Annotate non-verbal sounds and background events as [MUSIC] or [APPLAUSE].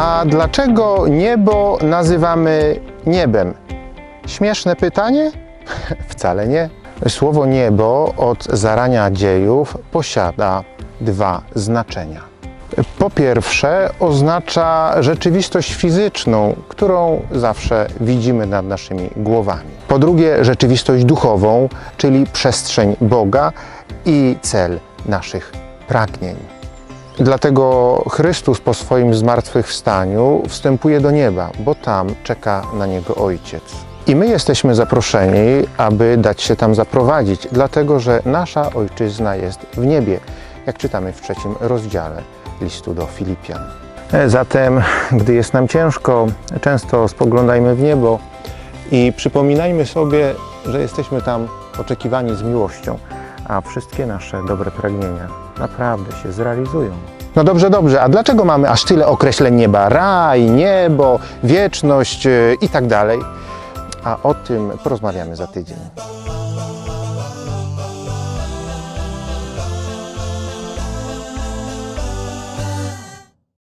A dlaczego niebo nazywamy niebem? Śmieszne pytanie? [LAUGHS] Wcale nie. Słowo niebo od zarania dziejów posiada dwa znaczenia. Po pierwsze, oznacza rzeczywistość fizyczną, którą zawsze widzimy nad naszymi głowami. Po drugie, rzeczywistość duchową, czyli przestrzeń Boga i cel naszych pragnień. Dlatego Chrystus po swoim zmartwychwstaniu wstępuje do nieba, bo tam czeka na niego Ojciec. I my jesteśmy zaproszeni, aby dać się tam zaprowadzić, dlatego że nasza Ojczyzna jest w niebie, jak czytamy w trzecim rozdziale listu do Filipian. Zatem, gdy jest nam ciężko, często spoglądajmy w niebo i przypominajmy sobie, że jesteśmy tam oczekiwani z miłością, a wszystkie nasze dobre pragnienia naprawdę się zrealizują. No dobrze, dobrze, a dlaczego mamy aż tyle określeń nieba? Raj, niebo, wieczność yy, i tak dalej. A o tym porozmawiamy za tydzień.